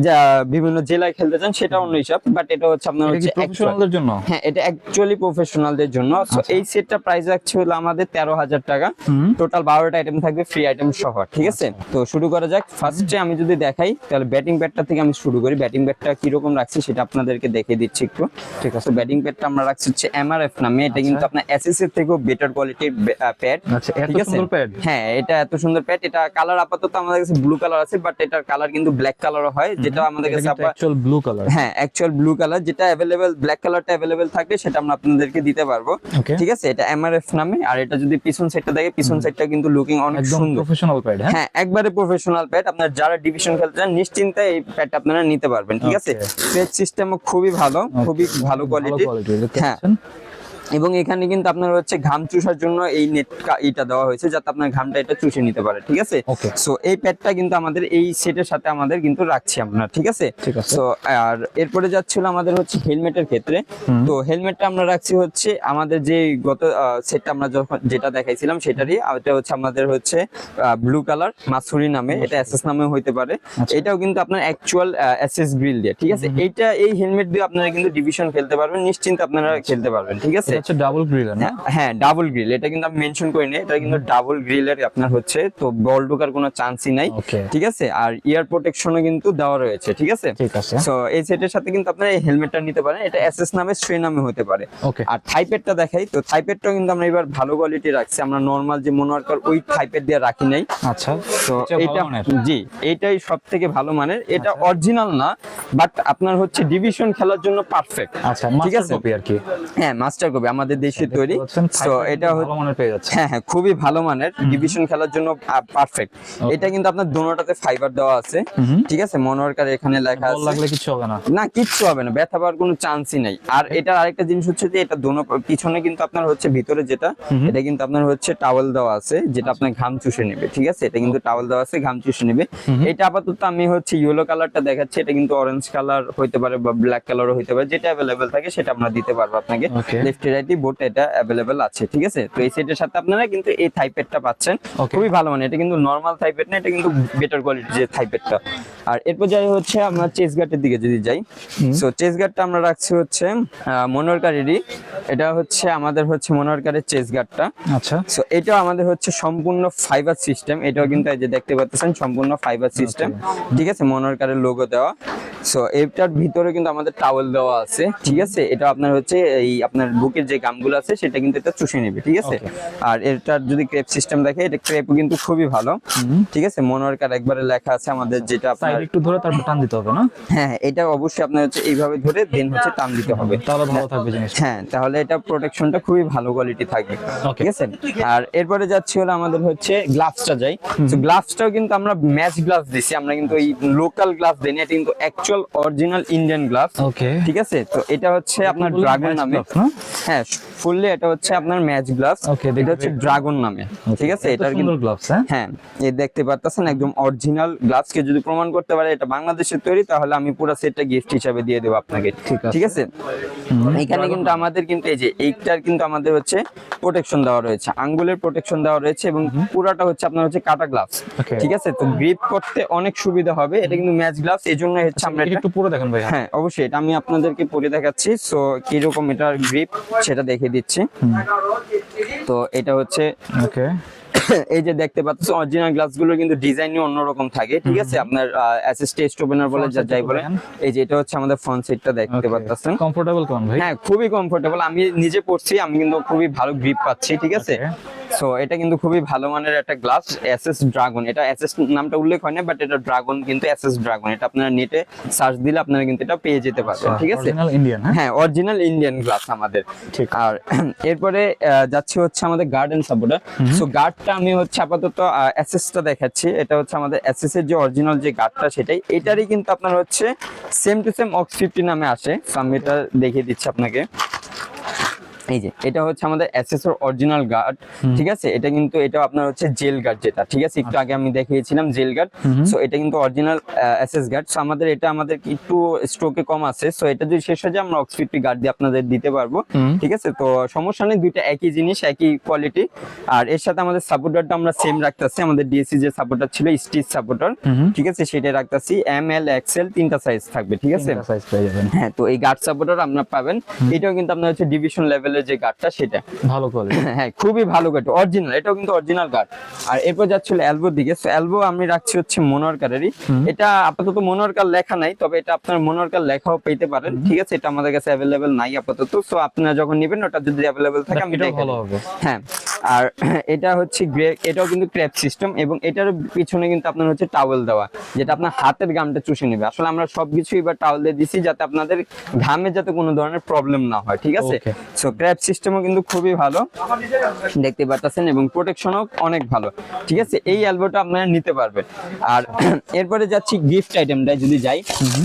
যা বিভিন্ন জেলায় খেলতে চান সেটা অন্য হিসাব বাট এটা হচ্ছে আপনার হচ্ছে প্রফেশনালদের জন্য? হ্যাঁ এটা অ্যাকচুয়ালি প্রফেশনালদের জন্য। আচ্ছা। এই সেটটা প্রাইস রাখছে হলো আমাদের তেরো হাজার টাকা। টোটাল বারোটা আইটেম থাকবে ফ্রি আইটেম সহ ঠিক আছে? আচ্ছা। তো শুরু করা যাক। ফার্স্টে আমি যদি দেখাই তাহলে ব্যাটিং ব্যাটটা থেকে আমি শুরু করি। ব্যাটিং ব্যাটটা কীরকম রাখছি সেটা আপনাদেরকে দেখিয়ে দিচ্ছি একটু। ঠিক আছে। ব্যাটিং প্যাডটা আমরা রাখছি হচ্ছে এমআরএফ নামে। এটা কিন্তু আপনার এসএস এর থেকেও বেটার কোয়ালিটির প্যাড আচ্ছা ঠিক আছে? সুন্দর প্যাড হ্যাঁ এটা এত সুন্দর প্যাড এটা কালার আপাতত আমাদের কাছে ব্লু কালার আছে বাট এটার কালার কিন্তু ব্ল্যাক কালারও হয় যেটা আমাদের কাছে অ্যাকচুয়াল ব্লু কালার হ্যাঁ অ্যাকচুয়াল ব্লু কালার যেটা অ্যাভেলেবেল ব্ল্যাক কালারটা অ্যাভেলেবেল থাকে সেটা আমরা আপনাদেরকে দিতে পারব। ঠিক আছে? এটা এমআরএফ নামে আর এটা যদি পিছন সাইডটা দেখে পিছন সাইডটা কিন্তু লুকিং অনেক একদম সুন্দর। প্রফেশনাল প্যাড হ্যাঁ? হ্যাঁ একবারে প্রফেশনাল প্যাড আপনার যারা ডিভিশন খেলতে চান নিশ্চিন্তে এই প্যাডটা আপনারা নিতে পারবেন ঠিক আছে. পেজ সিস্টেমও খুবই ভালো খুবই ভালো কোয়ালিটি হ্যাঁ। এবং এখানে কিন্তু আপনার হচ্ছে ঘাম চুষার জন্য এই নেট এটা দেওয়া হয়েছে যাতে আপনার ঘামটা এটা চুষে নিতে পারে ঠিক আছে? সো এই প্যাডটা কিন্তু আমাদের এই সেটের সাথে আমাদের কিন্তু রাখছি আমরা ঠিক আছে? সো আর এরপরে যাচ্ছিল আমাদের হচ্ছে হেলমেটের ক্ষেত্রে। তো হেলমেটটা আমরা রাখছি হচ্ছে আমাদের যে গত সেটটা আমরা যখন যেটা দেখাইছিলাম সেটারই এটা হচ্ছে আমাদের হচ্ছে ব্লু কালার মাসুরি নামে এটা এসএস নামে হইতে পারে। আচ্ছা। এটাও কিন্তু আপনার অ্যাকচুয়াল এসএস গ্রিল দিয়ে ঠিক আছে? এইটা এই হেলমেট দিয়ে আপনারা কিন্তু ডিভিশন খেলতে পারবেন নিশ্চিন্তে আপনারা খেলতে পারবেন ঠিক আছে? এটা হচ্ছে ডাবল গ্রিল না? হ্যাঁ, হ্যাঁ ডাবল গ্রিল এটা কিন্তু আমি মেনশন করিনি এটা কিন্তু ডাবল গ্রিলের আপনার হচ্ছে তো বল ঢোকার কোনো চান্সই নাই ঠিক আছে? আর ইয়ার প্রোটেকশনও কিন্তু দেওয়া রয়েছে ঠিক আছে? ঠিক আছে। সো এই সেটের সাথে কিন্তু আপনারা এই হেলমেটটা নিতে পারেন এটা এসএস নামে স্ট্রে নামে হতে পারে। আর থাইপেডটা দেখাই তো থাইপেডটাও কিন্তু আমরা এবার ভালো কোয়ালিটি রাখছি আমরা নর্মাল যে মনোয়ার্কার ওই থাইপেড দিয়ে রাখি নাই। আচ্ছা। তো এটা। জি এটাই সব থেকে ভালো মানের। এটা আচ্ছা। অরিজিনাল না বাট আপনার হচ্ছে ডিভিশন খেলার জন্য পারফেক্ট আচ্ছা ঠিক আছে। কপি আর কি। হ্যাঁ মাস্টার কপি আমাদের দেশের তৈরি। তো এটা হ্যাঁ হ্যাঁ খুবই ভালো মানের। ডিভিশন খেলার জন্য পারফেক্ট এটা কিন্তু আপনার দোনোটাতে ফাইবার দেওয়া আছে ঠিক আছে? মনোয়ার্কার এখানে লেখা আছে। লাগলে কিছু হবে না। না কিচ্ছু হবে না ব্যথা পাওয়ার কোনো চান্সই নাই। আর এটার আরেকটা জিনিস হচ্ছে যে এটা দোনো পিছনে কিন্তু আপনার হচ্ছে ভিতরে যেটা এটা কিন্তু আপনার হচ্ছে টাওয়েল দেওয়া আছে যেটা আপনার ঘাম চুষে নেবে ঠিক আছে? এটা কিন্তু টাওয়েল দেওয়া আছে ঘাম চুষে নেবে। এটা আপাতত আমি হচ্ছে ইয়েলো কালারটা দেখাচ্ছি এটা কিন্তু অরেঞ্জ কালার হইতে পারে বা ব্ল্যাক কালারও হইতে পারে যেটা অ্যাভেলেবেল থাকে সেটা আমরা দিতে পারব আপনাকে. লেফট রাইটই বোর্ড এটা অ্যাভেলেবেল আছে ঠিক আছে? তো এই সেটের সাথে আপনারা কিন্তু এই থাইপেডটা পাচ্ছেন। খুবই ভালো মানে এটা কিন্তু নর্মাল থাইপেড না এটা কিন্তু বেটার কোয়ালিটি যে থাইপেডটা আর এরপর যাই হচ্ছে আমরা চেস গার্ডের দিকে যদি যাই। সো চেস গার্ডটা আমরা রাখছি হচ্ছে মনোরকারেরই। এটা হচ্ছে আমাদের হচ্ছে মনোরকারের চেস গার্ডটা আচ্ছা। সো এটাও আমাদের হচ্ছে সম্পূর্ণ ফাইবার সিস্টেম এটাও কিন্তু এই যে দেখতে পাচ্ছেন সম্পূর্ণ ফাইবার সিস্টেম ঠিক আছে? মনোরকারের লোগো দেওয়া। সো এটার ভিতরে কিন্তু আমাদের টাওয়েল দেওয়া আছে ঠিক আছে? এটা আপনার হচ্ছে এই আপনার বুকের যে গামগুলো আছে সেটা কিন্তু এটা চুষে নেবে ঠিক আছে? আর এটার যদি ক্রেপ সিস্টেম দেখে এটা ক্রেপ কিন্তু খুবই ভালো ঠিক আছে? মনোরকার একবারে লেখা আছে আমাদের যেটা আপনার একটু ধরে তারপর টান দিতে হবে না? হ্যাঁ হ্যাঁ, এটা অবশ্যই আপনার হচ্ছে এইভাবে ধরে দেন হচ্ছে টান দিতে হবে। তাহলে ভালো থাকবে জিনিসটা। হ্যাঁ তাহলে এটা প্রোটেকশনটা খুবই ভালো কোয়ালিটি থাকবে ঠিক আছে? আর এরপরে যাচ্ছি হলো আমাদের হচ্ছে গ্লাভসটা যাই। তো গ্লাভসটাও কিন্তু আমরা ম্যাচ গ্লাভস দিছি আমরা কিন্তু এই লোকাল গ্লাভস দেই না এটা কিন্তু actual original Indian gloves okay ঠিক আছে? তো এটা হচ্ছে আপনার ড্রাগন নামে। হ্যাঁ। ফুললি এটা হচ্ছে আপনার ম্যাচ গ্লাভস। Okay, এটা হচ্ছে ড্রাগন নামে। ঠিক আছে? এটার কিন্তু গ্লাভস হ্যাঁ? হ্যাঁ এই দেখতে পারতেছেন একদম অরিজিনাল গ্লাভস কে যদি প্রমাণ করতে পারে এটা বাংলাদেশের তৈরি তাহলে আমি পুরো সেটটা গিফট হিসাবে দিয়ে দেবো আপনাকে। ঠিক আছে। ঠিক আছে? এখানে কিন্তু আমাদের কিন্তু এই যে এইটার কিন্তু আমাদের হচ্ছে প্রোটেকশন দেওয়া রয়েছে। আঙ্গুলের প্রোটেকশন দেওয়া রয়েছে এবং পুরাটা হচ্ছে আপনার হচ্ছে কাটা গ্লাভস ঠিক আছে? তো গ্রিপ করতে অনেক সুবিধা হবে। এটা কিন্তু ম্যাচ গ্লাভস এই জন্য হচ্ছে আমরা এটা এটা একটু পুরো দেখেন ভাই হ্যাঁ অবশ্যই। এটা আমি আপনাদেরকে পরে দেখাচ্ছি। সো কীরকম এটার গ্রিপ সেটা দেখে দিচ্ছি। তো এটা হচ্ছে ওকে। এই যে দেখতে পাচ্ছ অরিজিনাল গ্লাসগুলো কিন্তু ডিজাইনই অন্যরকম থাকে ঠিক আছে? আপনার অ্যাসেস টেস্ট ওপেনার বলে যা যাই বলেন। এই যে এটা হচ্ছে আমাদের ফ্রন্ট সিটটা দেখতে পাচ্ছেন। কমফোর্টেবল কোন ভাই? হ্যাঁ খুবই কমফোর্টেবল আমি নিজে পড়ছি আমি কিন্তু খুবই ভালো গ্রিপ পাচ্ছি ঠিক আছে? সো এটা কিন্তু খুবই ভালো মানের একটা গ্লাস এসএস ড্রাগন এটা এসএস নামটা উল্লেখ হয় না বাট এটা ড্রাগন কিন্তু এসএস ড্রাগন এটা আপনারা নেটে সার্চ দিলে আপনারা কিন্তু এটা পেয়ে যেতে পারবেন ঠিক আছে? ইন্ডিয়ান হ্যাঁ? অরিজিনাল ইন্ডিয়ান গ্লাস আমাদের। ঠিক। আর এরপরে যাচ্ছে হচ্ছে আমাদের গার্ডেন সাপোর্টার সো গার্ডটা আমি হচ্ছে আপাতত অ্যাসেসটা দেখাচ্ছি। এটা হচ্ছে আমাদের অ্যাসেস এর যে অরিজিনাল যে গার্ডটা সেটাই। এটারই কিন্তু আপনার হচ্ছে same to same ox fifty নামে আসে। আমি এটা দেখিয়ে দিচ্ছি আপনাকে। এই যে এটা হচ্ছে আমাদের এসএসর অরিজিনাল গার্ড ঠিক আছে? এটা কিন্তু এটা আপনার হচ্ছে জেল গার্ড যেটা ঠিক আছে? একটু আগে আমি দেখিয়েছিলাম জেল গার্ড সো এটা কিন্তু অরিজিনাল এসএস গার্ড সো আমাদের এটা আমাদের একটু স্ট্রোকে কম আছে। সো এটা যদি শেষ হয়ে যায় আমরা অক্সফিফটি গার্ড দিয়ে আপনাদের দিতে পারব ঠিক আছে? তো সমস্যা নেই দুইটা একই জিনিস একই কোয়ালিটি আর এর সাথে আমাদের সাপোর্টারটা আমরা সেম রাখতেছি। আমাদের ডিএসসি যে সাপোর্টার ছিল স্টিচ সাপোর্টার ঠিক আছে? সেটাই রাখতেছি। এম এল এক্সেল তিনটা সাইজ থাকবে ঠিক আছে? হ্যাঁ তো এই গার্ড সাপোর্টার আপনারা পাবেন। এটাও কিন্তু আপনার হচ্ছে ডিভিশন লেভেলের যে গার্ডটা সেটা। ভালো কোয়ালিটি হ্যাঁ খুবই ভালো গার্ড অরিজিনাল এটাও কিন্তু অরিজিনাল গার্ড আর এরপর যাচ্ছিল এলবোর দিকে। সো এলবো আমি রাখছি হচ্ছে মনোয়ারকারেরই এটা আপাতত মনোয়ারকার লেখা নাই তবে এটা আপনার মনোয়ারকার লেখাও পেতে পারেন। ঠিক আছে এটা আমাদের কাছে অ্যাভেলেবেল নাই আপাতত। সো আপনারা যখন নেবেন ওটা যদি অ্যাভেলেবেল থাকে আমি ভালো হবে। হ্যাঁ। আর এটা হচ্ছে গ্রে এটাও কিন্তু ক্র্যাপ সিস্টেম এবং এটার পিছনে কিন্তু আপনার হচ্ছে টাওয়েল দেওয়া যেটা আপনার হাতের গামটা চুষে নেবে। আসলে আমরা সবকিছু এবার টাওয়েল দিয়ে দিছি যাতে আপনাদের ঘামে যাতে কোনো ধরনের প্রবলেম না হয় ঠিক আছে? সো ক্র্যাপ সিস্টেমও কিন্তু খুবই ভালো দেখতে পাচ্ছেন এবং প্রোটেকশনও অনেক ভালো ঠিক আছে? এই অ্যালবোটা আপনারা নিতে পারবেন। আর এরপরে যাচ্ছি গিফট আইটেমটা যদি যাই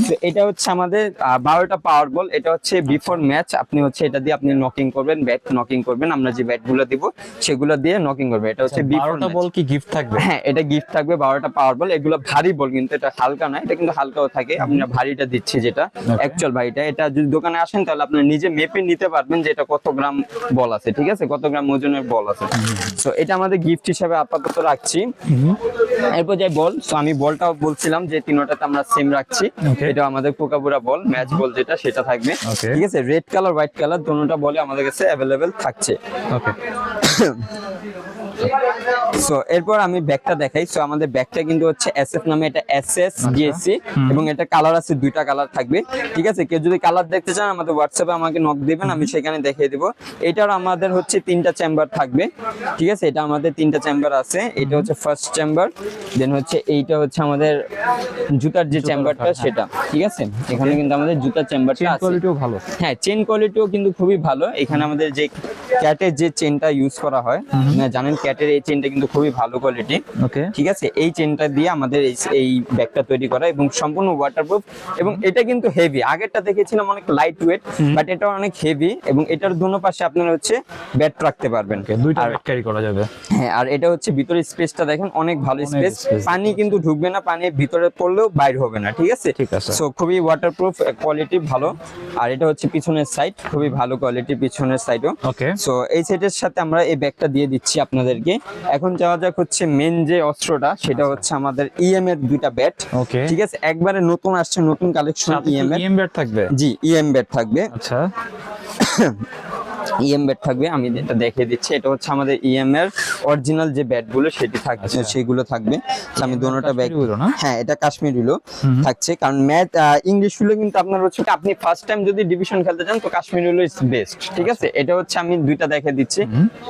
তো এটা হচ্ছে আমাদের বারোটা পাওয়ার বল এটা হচ্ছে বিফোর ম্যাচ আপনি হচ্ছে এটা দিয়ে আপনি নকিং করবেন ব্যাট নকিং করবেন আমরা যে ব্যাটগুলো দিব সেগুলো দিয়ে নকিং করবে। এটা হচ্ছে বিফোর বারোটা বল কি গিফট থাকবে? হ্যাঁ এটা গিফট থাকবে বারোটা পাওয়ার বল এগুলো ভারী বল কিন্তু এটা হালকা না এটা কিন্তু হালকাও থাকে। আমরা ভারীটা দিচ্ছি যেটা অ্যাকচুয়াল ভারীটা। এটা যদি দোকানে আসেন তাহলে আপনি নিজে মেপে নিতে পারবেন যে এটা কত গ্রাম বল আছে ঠিক আছে? কত গ্রাম ওজনের বল আছে। তো এটা আমাদের গিফট হিসাবে আপাতত রাখছি। এরপর যাই বল তো আমি বলটাও বলছিলাম যে তিনোটাতে আমরা সেম রাখছি। এটা আমাদের পোকাপুরা বল ম্যাচ বল যেটা সেটা থাকবে। ঠিক আছে? রেড কালার হোয়াইট কালার দুটোটা বলে আমাদের কাছে অ্যাভেলেবেল থাকছে। ওকে ほら。সো এরপর আমি ব্যাগটা দেখাই। সো আমাদের ব্যাগটা কিন্তু হচ্ছে নামে এটা এসএস ডিএসসি এবং এটা কালার আছে দুইটা কালার থাকবে। ঠিক আছে? কেউ যদি কালার দেখতে চান আমাদের হোয়াটসঅ্যাপে আমাকে নক দিবেন আমি সেখানে দেখিয়ে দেবো। এটার আমাদের হচ্ছে তিনটা চেম্বার থাকবে। ঠিক আছে? এটা আমাদের তিনটা চেম্বার আছে। এটা হচ্ছে ফার্স্ট চেম্বার দেন হচ্ছে এইটা হচ্ছে আমাদের জুতার যে চেম্বারটা হ্যাঁ। সেটা। ঠিক আছে? এখানে কিন্তু আমাদের জুতার চেম্বারটা আছে। কোয়ালিটিও ভালো। হ্যাঁ চেন কোয়ালিটিও কিন্তু খুবই ভালো। এখানে আমাদের যে ক্যাটের যে চেনটা ইউজ করা হয় জানেন ক্যাটের এই চেনটা কিন্তু খুবই ভালো কোয়ালিটি ওকে ঠিক আছে? এই চেনটা দিয়ে আমাদের এই ব্যাগটা তৈরি করা এবং সম্পূর্ণ ওয়াটারপ্রুফ এবং এটা কিন্তু হেভি আগেরটা দেখেছিলাম অনেক লাইট ওয়েট বাট এটা অনেক হেভি এবং এটার দুনো পাশে আপনারা হচ্ছে ব্যাট রাখতে পারবেন। দুইটা ক্যারি করা যাবে। হ্যাঁ আর এটা হচ্ছে ভিতরে স্পেসটা দেখেন অনেক ভালো স্পেস পানি কিন্তু ঢুকবে না পানি ভিতরে পড়লেও বাইর হবে না ঠিক আছে? ঠিক আছে। সো খুবই ওয়াটারপ্রুফ কোয়ালিটি ভালো। আর এটা হচ্ছে পিছনের সাইড খুবই ভালো কোয়ালিটি পিছনের সাইডও ওকে সো এই সেটের সাথে আমরা এই ব্যাগটা দিয়ে দিচ্ছি আপনাদেরকে এখন যাওয়া যাক হচ্ছে মেন যে অস্ত্রটা সেটা হচ্ছে আমাদের ইএম এর দুইটা ব্যাট ওকে ঠিক আছে? একবারে নতুন আসছে নতুন কালেকশন ইএম এর। ইএম ব্যাট থাকবে? জি ইএম ব্যাট থাকবে। আচ্ছা। ইএম ব্যাট থাকবে আমি এটা দেখিয়ে দিচ্ছি এটা হচ্ছে আমাদের ইএম এর অরিজিনাল যে ব্যাটগুলো সেটি থাকবে আচ্ছা। সেগুলো থাকবে। আমি দোনোটা ব্যাগ? হ্যাঁ এটা কাশ্মীর হলো থাকছে। কারণ ম্যাথ ইংলিশ হলো কিন্তু আপনার হচ্ছে আপনি ফার্স্ট টাইম যদি ডিভিশন খেলতে চান তো কাশ্মীর হলো ইজ বেস্ট ঠিক আছে? আচ্ছা। এটা হচ্ছে আমি দুইটা দেখে দিচ্ছি।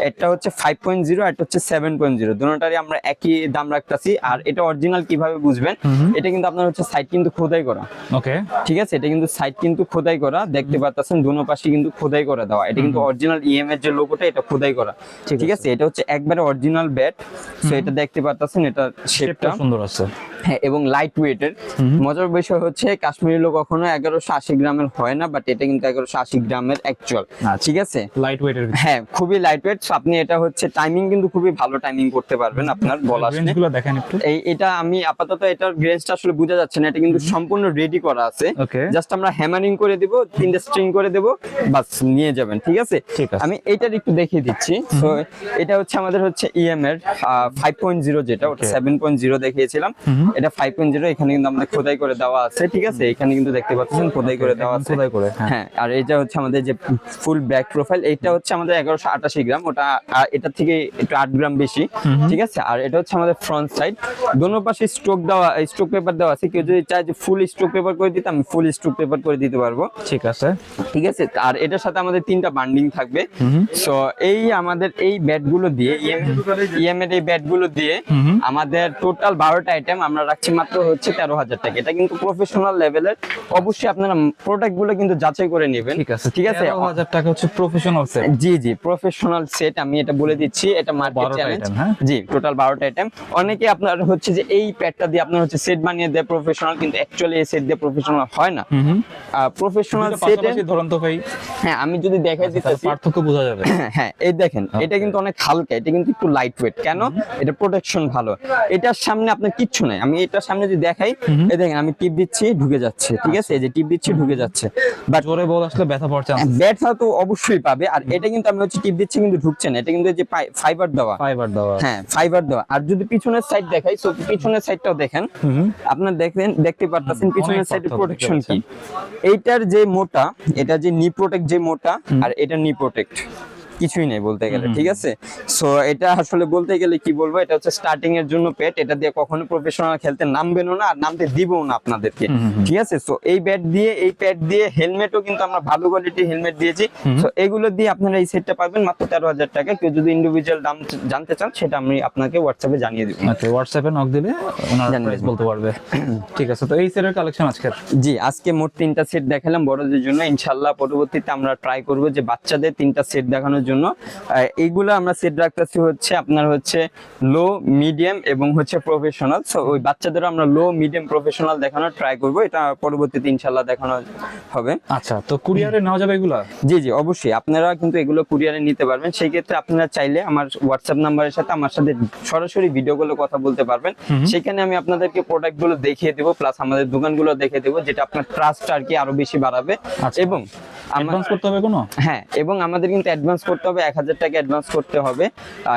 এটা হচ্ছে ফাইভ পয়েন্ট জিরো এটা হচ্ছে সেভেন পয়েন্ট জিরো দুটোটারই আমরা একই দাম রাখতেছি আর এটা অরিজিনাল কীভাবে বুঝবেন এটা কিন্তু আপনার হচ্ছে সাইড কিন্তু খোদাই করা। ওকে ঠিক আছে? এটা কিন্তু সাইড কিন্তু খোদাই করা দেখতে পাচ্ছেন দুনো পাশে কিন্তু খোদাই করা দেওয়া। এটা কিন্তু অরিজিনাল ইএম এর যে লোগোটা এটা খোদাই করা। ঠিক আছে। এটা হচ্ছে একবারে অরিজিনাল ব্যাট সো এটা দেখতে পাচ্ছেন এটা শেপটা সুন্দর আছে। হ্যাঁ এবং লাইট ওয়েটের মজার বিষয় হচ্ছে কাশ্মীরি লোক কখনো এগারোশো আশি গ্রামের হয় না বাট এটা কিন্তু এগারোশো আশি গ্রামের অ্যাকচুয়াল আচ্ছা। ঠিক আছে? লাইট ওয়েটের হ্যাঁ খুবই লাইট ওয়েট আপনি এটা হচ্ছে টাইমিং কিন্তু খুবই ভালো টাইমিং করতে পারবেন আপনার বল আসলে রেঞ্জগুলো দেখেন একটু। এই এটা আমি আপাতত এটার গ্রেন্সটা আসলে বোঝা যাচ্ছে না এটা কিন্তু সম্পূর্ণ রেডি করা আছে। জাস্ট আমরা হ্যামারিং করে দিব তিনটা স্ট্রিং করে দেব বাস নিয়ে যাবেন ঠিক আছে। আমি এটার একটু দেখিয়ে দিচ্ছি। তো এটা হচ্ছে আমাদের হচ্ছে ইএম এর ফাইভ পয়েন্ট জিরো যেটা ওটা সেভেন পয়েন্ট জিরো দেখিয়েছিলাম। এটা ফাইভ পয়েন্ট জিরো এখানে কিন্তু আমাদের খোদাই করে দেওয়া আছে ঠিক আছে? এখানে কিন্তু দেখতে পাচ্ছেন খোদাই করে দেওয়া আছে। খোদাই করে, হ্যাঁ। হ্যাঁ আর এটা হচ্ছে আমাদের যে ফুল ব্যাক প্রোফাইল এটা হচ্ছে আমাদের এগারোশো আটাশি গ্রাম ওটা এটা থেকে একটু আট গ্রাম বেশি ঠিক আছে? আর এটা হচ্ছে আমাদের ফ্রন্ট সাইড দোনো পাশে স্ট্রোক দেওয়া স্ট্রোক পেপার দেওয়া আছে। কেউ যদি চায় যে ফুল স্ট্রোক পেপার করে দিতে আমি ফুল স্ট্রোক পেপার করে দিতে পারব। ঠিক আছে। ঠিক আছে? আর এটার সাথে আমাদের তিনটা বান্ডিং থাকবে। সো এই আমাদের এই ব্যাটগুলো দিয়ে ইএম এর এই ব্যাটগুলো দিয়ে আমাদের টোটাল বারোটা আইটেম আমরা রাখছি মাত্র হচ্ছে তেরো হাজার টাকা। এটা কিন্তু প্রফেশনাল লেভেলের অবশ্যই আপনারা প্রোডাক্টগুলো কিন্তু যাচাই করে নেবেন। ঠিক আছে ঠিক আছে? হাজার টাকা হচ্ছে প্রফেশনাল সেট জি জি প্রফেশনাল সেট আমি এটা বলে দিচ্ছি। এটা মার্কেট চ্যালেঞ্জ? জি টোটাল বারোটা আইটেম অনেকে আপনার হচ্ছে যে এই প্যাডটা দিয়ে আপনার হচ্ছে সেট বানিয়ে দেয় প্রফেশনাল কিন্তু অ্যাকচুয়ালি এই সেট দিয়ে প্রফেশনাল হয় না। প্রফেশনাল সেটে ধরুন তো ভাই। হ্যাঁ আমি যদি দেখাই তাহলে দিতেছি পার্থক্য বোঝা যাবে। হ্যাঁ এই দেখেন এটা কিন্তু অনেক হালকা এটা কিন্তু একটু লাইট ওয়েট কেন? এটা প্রোটেকশন ভালো। এটার সামনে আপনার কিচ্ছু নাই। আমি এটার সামনে যদি দেখাই এই দেখেন আমি টিপ দিচ্ছি ঢুকে যাচ্ছে ঠিক আছে? এই যে টিপ দিচ্ছি ঢুকে যাচ্ছে। বাট জোরে বল আসলে ব্যথা পড়ছে ব্যথা তো অবশ্যই পাবে। আর এটা কিন্তু আমি হচ্ছে টিপ দিচ্ছি কিন্তু ঢুকছে না। এটা কিন্তু যে ফাইবার দেওয়া। ফাইবার দেওয়া। হ্যাঁ ফাইবার দেওয়া। আর যদি পিছনের সাইড দেখাই সো পিছনের সাইডটাও দেখেন। আপনার দেখেন দেখতে পারতেছেন পিছনের সাইডে প্রোটেকশন কি? এইটার যে মোটা এটা যে নি প্রোটেক্ট যে মোটা আর এটা নি প্রোটেক্ট কিছুই নেই বলতে গেলে ঠিক আছে? সো এটা আসলে বলতে গেলে কি বলব? এটা হচ্ছে স্টার্টিং এর জন্য পেট এটা দিয়ে কখনো প্রফেশনাল খেলতে নামবেনও না আর নামতে দিবও না আপনাদেরকে। ঠিক আছে? সো এই ব্যাট দিয়ে এই প্যাড দিয়ে হেলমেটও কিন্তু আমরা ভালো কোয়ালিটির হেলমেট দিয়েছি। সো এগুলো দিয়ে আপনারা এই সেটটা পাবেন মাত্র তেরো হাজার টাকা। কেউ যদি ইন্ডিভিজুয়াল দাম জানতে চান সেটা আমি আপনাকে হোয়াটসঅ্যাপে জানিয়ে দিব। আচ্ছা হোয়াটসঅ্যাপে নক দিলে প্রাইস বলতে পারবে। ঠিক আছে তো এই সেটের কালেকশন আজকের জি আজকে মোট তিনটা সেট দেখালাম। বড়দের জন্য ইনশাল্লাহ পরবর্তীতে আমরা ট্রাই করব যে বাচ্চাদের তিনটা সেট দেখানোর জন্য আহ, এইগুলো আমরা সেট রাখতেছি হচ্ছে আপনার হচ্ছে লো মিডিয়াম এবং হচ্ছে প্রফেশনাল সো ওই বাচ্চাদেরও আমরা লো মিডিয়াম প্রফেশনাল দেখানোর ট্রাই করব। এটা পরবর্তীতে ইনশাল্লাহ দেখানো হবে। আচ্ছা তো কুরিয়ারে নেওয়া যাবে এগুলা? জি জি অবশ্যই। আপনারা কিন্তু এগুলো কুরিয়ারে নিতে পারবেন। সেই ক্ষেত্রে আপনারা চাইলে আমার হোয়াটসঅ্যাপ নাম্বারের সাথে আমার সাথে সরাসরি ভিডিও কলে কথা বলতে পারবেন। সেখানে আমি আপনাদেরকে প্রোডাক্টগুলো দেখিয়ে দেবো প্লাস আমাদের দোকানগুলো দেখিয়ে দেবো যেটা আপনার ট্রাস্ট আর কি আরও বেশি বাড়াবে। আচ্ছা। এবং অ্যাডভান্স করতে হবে কোনো? হ্যাঁ এবং আমাদের কিন্তু অ্যাডভান্স করতে হবে এক হাজার টাকা অ্যাডভান্স করতে হবে।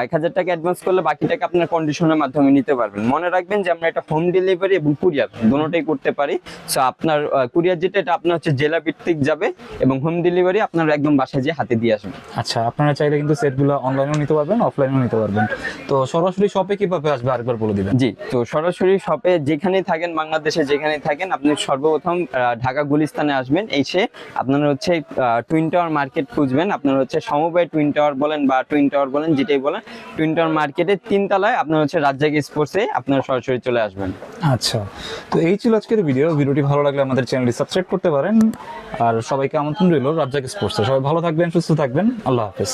এক হাজার টাকা অ্যাডভান্স করলে বাকি টাকা আপনার কন্ডিশনের মাধ্যমে নিতে পারবেন। মনে রাখবেন যে আমরা এটা হোম ডেলিভারি এবং কুরিয়ার দুটোটাই করতে পারি। সো আপনার কুরিয়ার যেটা এটা আপনার হচ্ছে জেলা ভিত্তিক যাবে এবং হোম ডেলিভারি আপনার একদম বাসায় যেয়ে হাতে দিয়ে আসবে। আচ্ছা আপনারা চাইলে কিন্তু সেটগুলো অনলাইনেও নিতে পারবেন অফলাইনেও নিতে পারবেন। তো সরাসরি শপে কীভাবে আসবে আরেকবার বলে দিবেন? জি তো সরাসরি শপে যেখানেই থাকেন বাংলাদেশে যেখানেই থাকেন আপনি সর্বপ্রথম ঢাকা গুলিস্তানে আসবেন। এসে আপনার হচ্ছে টুইন টাওয়ার মার্কেট খুঁজবেন। আপনার হচ্ছে সমবায় টুইন টাওয়ার বলেন বা টুইন টাওয়ার বলেন, যেটাই বলেন টুইন টাওয়ার মার্কেটের তিনতলায় আপনার হচ্ছে রাজ্জাক স্পোর্টসে আপনারা সরাসরি চলে আসবেন। আচ্ছা তো এই ছিল আজকের ভিডিও ভিডিওটি ভালো লাগলে আমাদের চ্যানেলটি সাবস্ক্রাইব করতে পারেন। আর সবাইকে আমন্ত্রণ রইল রাজ্জাক স্পোর্টসে সবাই ভালো থাকবেন, সুস্থ থাকবেন। আল্লাহ হাফেজ।